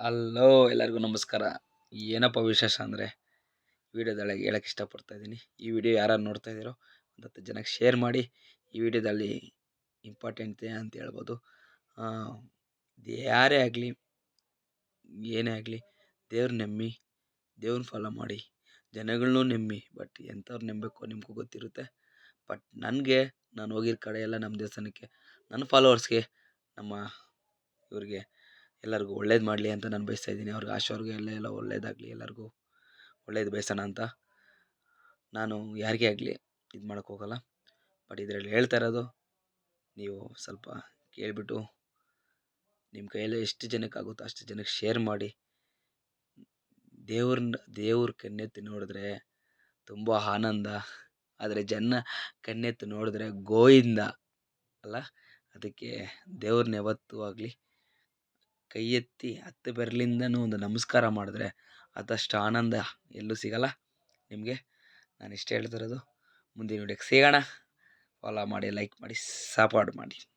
Hello ಎಲ್ಲರಿಗೂ ನಮಸ್ಕಾರ. ಏನಪ್ಪ ವಿಶೇಷ ಅಂದರೆ ವಿಡಿಯೋದೊಳಗೆ ಹೇಳಕ್ಕೆ ಇಷ್ಟಪಡ್ತಾ ಇದ್ದೀನಿ. ಈ ವಿಡಿಯೋ ಯಾರು ನೋಡ್ತಾ ಇದ್ದೀರೋ ಒಂದು ಜನಕ್ಕೆ ಶೇರ್ ಮಾಡಿ, ಈ ವಿಡಿಯೋದಲ್ಲಿ ಇಂಪಾರ್ಟೆಂಟ್ ಅಂತ ಹೇಳ್ಬೋದು. ಯಾರೇ ಆಗಲಿ, ಏನೇ ಆಗಲಿ, ದೇವ್ರ ನೆಮ್ಮಿ ದೇವ್ರನ್ನ ಫಾಲೋ ಮಾಡಿ ಜನಗಳನ್ನು ನೆಮ್ಮಿ ಬಟ್ ಎಂಥವ್ರು ನೆಮ್ಮಬೇಕು ನಿಮಗೂ ಗೊತ್ತಿರುತ್ತೆ. ಬಟ್ ನನಗೆ, ನಾನು ಹೋಗಿರೋ ಕಡೆ ಎಲ್ಲ ನಮ್ಮ ದೇವಸ್ಥಾನಕ್ಕೆ ನನ್ನ ಫಾಲೋವರ್ಸ್ಗೆ ನಮ್ಮ ಇವ್ರಿಗೆ ಎಲ್ಲರಿಗೂ ಒಳ್ಳೇದು ಮಾಡಲಿ ಅಂತ ನಾನು ಬಯಸ್ತಾ ಇದ್ದೀನಿ. ಅವ್ರಿಗೆ ಆಶಾ ಎಲ್ಲ ಎಲ್ಲ ಒಳ್ಳೇದಾಗಲಿ, ಎಲ್ಲರಿಗೂ ಒಳ್ಳೇದು ಬಯಸೋಣ ಅಂತ. ನಾನು ಯಾರಿಗೇ ಆಗಲಿ ಇದು ಮಾಡೋಕ್ಕೆ ಹೋಗಲ್ಲ. ಬಟ್ ಇದರಲ್ಲಿ ಹೇಳ್ತಾ ಇರೋದು, ನೀವು ಸ್ವಲ್ಪ ಕೇಳಿಬಿಟ್ಟು ನಿಮ್ಮ ಕೈಯಲ್ಲಿ ಎಷ್ಟು ಜನಕ್ಕೆ ಆಗುತ್ತೋ ಅಷ್ಟು ಜನಕ್ಕೆ ಶೇರ್ ಮಾಡಿ. ದೇವ್ರನ್ನ, ದೇವ್ರ ಕಣ್ಣೆತ್ತಿ ನೋಡಿದ್ರೆ ತುಂಬ ಆನಂದ. ಆದರೆ ಜನ ಕಣ್ಣೆತ್ತಿ ನೋಡಿದ್ರೆ ಗೋಯಿಂದ ಅಲ್ಲ? ಅದಕ್ಕೆ ದೇವ್ರನ್ನ ಯಾವತ್ತೂ ಆಗಲಿ ಕೈ ಎತ್ತಿ ಹತ್ತು ಬೆರಳಿಂದನೂ ಒಂದು ನಮಸ್ಕಾರ ಮಾಡಿದ್ರೆ ಅದಷ್ಟು ಆನಂದ ಎಲ್ಲೂ ಸಿಗಲ್ಲ. ನಿಮಗೆ ನಾನು ಇಷ್ಟು ಹೇಳ್ತಿರೋದು. ಮುಂದಿನ ವಿಡಿಯೋಕ್ಕೆ ಸಿಗೋಣ. ಫಾಲೋ ಮಾಡಿ ಲೈಕ್ ಮಾಡಿ ಸಪೋರ್ಟ್ ಮಾಡಿ.